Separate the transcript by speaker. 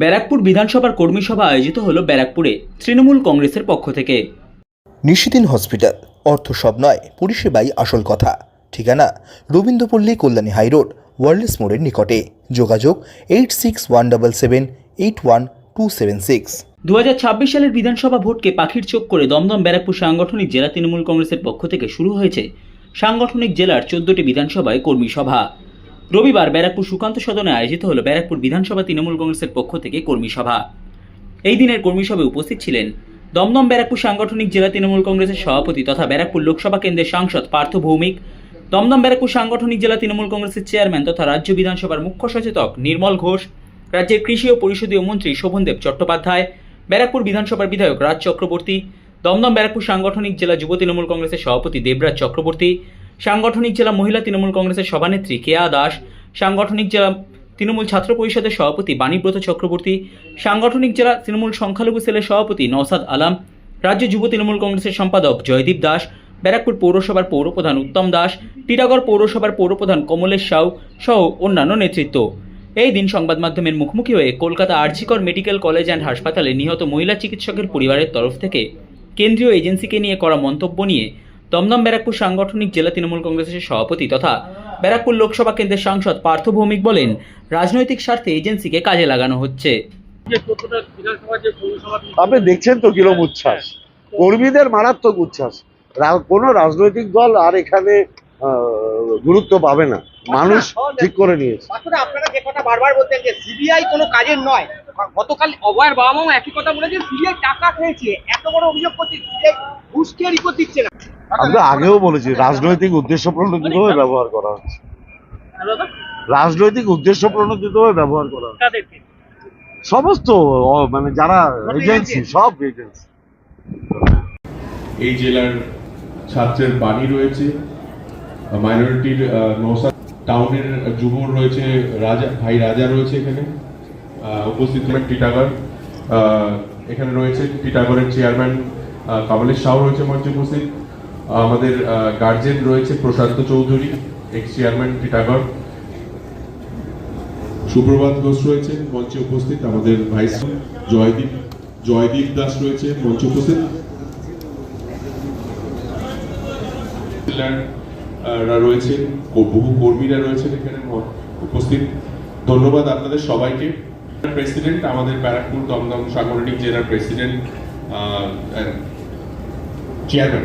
Speaker 1: ব্যারাকপুর বিধানসভার কর্মী সভা আয়োজিত হল ব্যারাকপুরে তৃণমূল কংগ্রেসের পক্ষ থেকে।
Speaker 2: নিশিদিন হসপিটাল অর্থ সব নয় পরিষেবাই আসল কথা। ঠিকানা রবীন্দ্রপল্লী কল্যাণী হাইরোড ওয়ার্ল্ডস মোড়ের নিকটে। যোগাযোগ eight six one double seven eight one two seven six.
Speaker 1: দু হাজার ছাব্বিশ সালের বিধানসভা ভোটকে পাখির চোখ করে দমদম ব্যারাকপুর সাংগঠনিক জেলা তৃণমূল কংগ্রেসের পক্ষ থেকে শুরু হয়েছে। সাংগঠনিক জেলার চোদ্দটি বিধানসভায় কর্মী সভা। রবিবার ব্যারাকপুর সুকান্ত সদনে আয়োজিত হল ব্যারাকপুর বিধানসভা তৃণমূল কংগ্রেসের পক্ষ থেকে কর্মী সভা। এই দিনের কর্মী সভায় উপস্থিত ছিলেন দমদম ব্যারাকপুর সাংগঠনিক জেলা তৃণমূল কংগ্রেসের সভাপতি তথা ব্যারাকপুর লোকসভা কেন্দ্রের সাংসদ পার্থ ভৌমিক, দমদম ব্যারাকপুর সাংগঠনিক জেলা তৃণমূল কংগ্রেসের চেয়ারম্যান তথা রাজ্য বিধানসভার মুখ্য সচেতক নির্মল ঘোষ, রাজ্যের কৃষি ও পরিষদীয় মন্ত্রী শোভনদেব চট্টোপাধ্যায়, ব্যারাকপুর বিধানসভার বিধায়ক রাজ চক্রবর্তী, দমদম ব্যারাকপুর সাংগঠনিক জেলা যুব তৃণমূল কংগ্রেসের সভাপতি দেবরাজ চক্রবর্তী সাংগঠনিক জেলা মহিলা তৃণমূল কংগ্রেসের সভানেত্রী কেয়া দাস, সাংগঠনিক জেলা তৃণমূল ছাত্র পরিষদের সভাপতি বাণীব্রত চক্রবর্তী, সাংগঠনিক জেলা তৃণমূল সংখ্যালঘু সেলের সভাপতি নওসাদ আলাম, রাজ্য যুব তৃণমূল কংগ্রেসের সম্পাদক জয়দীপ দাস, ব্যারাকপুর পৌরসভার পৌরপ্রধান উত্তম দাস, টিটাগড় পৌরসভার পৌরপ্রধান কমলেশ সাউ সহ অন্যান্য নেতৃত্ব। এই দিন সংবাদ মাধ্যমের মুখোমুখি হয়ে Kolkata RG Kar medical college and হাসপাতালে নিহত মহিলা চিকিৎসকের পরিবারের তরফ থেকে কেন্দ্রীয় এজেন্সিকে নিয়ে করা মন্তব্য নিয়ে দমদম ব্যারাকপুর সাংগঠনিক জেলা তৃণমূল কংগ্রেসের সভাপতি তথা ব্যারাকপুর লোকসভা কেন্দ্রের সাংসদ পার্থ ভৌমিক বলেন রাজনৈতিক স্বার্থে এজেন্সিকে কাজে লাগানো হচ্ছে।
Speaker 3: আপনি দেখছেন তো কিরম উচ্ছ্বাস। কর্মীদের মারাত্মক উচ্ছ্বাস। কোনো রাজনৈতিক দল আর এখানে আহ, গুরুত্ব পাবে না। মানুষ ঠিক করে নিয়েছে।
Speaker 4: আসলে আপনারা যে কথা বারবার বলতেন যে সিবিআই কোনো কাজের নয় গতকাল অভয়ের বাবা মাও একই কথা বলেছে সিবিআই টাকা খেয়েছে এত বড় অভিযোগ করছে সিবিআই ঘুষ খেয়ে রিপোর্ট দিচ্ছে না।
Speaker 3: আমরা আগেও বলেছি রাজনৈতিক উদ্দেশ্য প্রণোদিতভাবে ব্যবহার করা হচ্ছে। রাজনৈতিক উদ্দেশ্য প্রণোদিতভাবে ব্যবহার করা হচ্ছে। সমস্ত মানে যারা এজেন্সি সব এজেন্সি
Speaker 5: এই জেলার ছাত্রের বাণী রয়েছে মাইনরিটির নৌসা টাউনের যুবর রয়েছে রাজা ভাই রাজা রয়েছে এখানে আহ, উপস্থিত হলেন টিটাগড়। আহ, এখানে রয়েছে টিটাগড়ের চেয়ারম্যান কমলেশ সাউ রয়েছে মঞ্চে উপস্থিত। আমাদের গার্জেন রয়েছে প্রশান্ত চৌধুরী এক্স চেয়ারম্যান টিটাগড় সুপ্রভাত ঘোষ রয়েছে, মঞ্চে উপস্থিত আমাদের ভাইস জয়দীপ জয়দীপ দাস রয়েছে, মঞ্চে উপস্থিত। রা রয়েছে, ও- বহু কর্মীরা রয়েছেন এখানে উপস্থিত। ধন্যবাদ আপনাদের সবাইকে। প্রেসিডেন্ট আমাদের ব্যারাকপুর দমদম সাংগঠনিক জেলার প্রেসিডেন্ট চেয়ারম্যান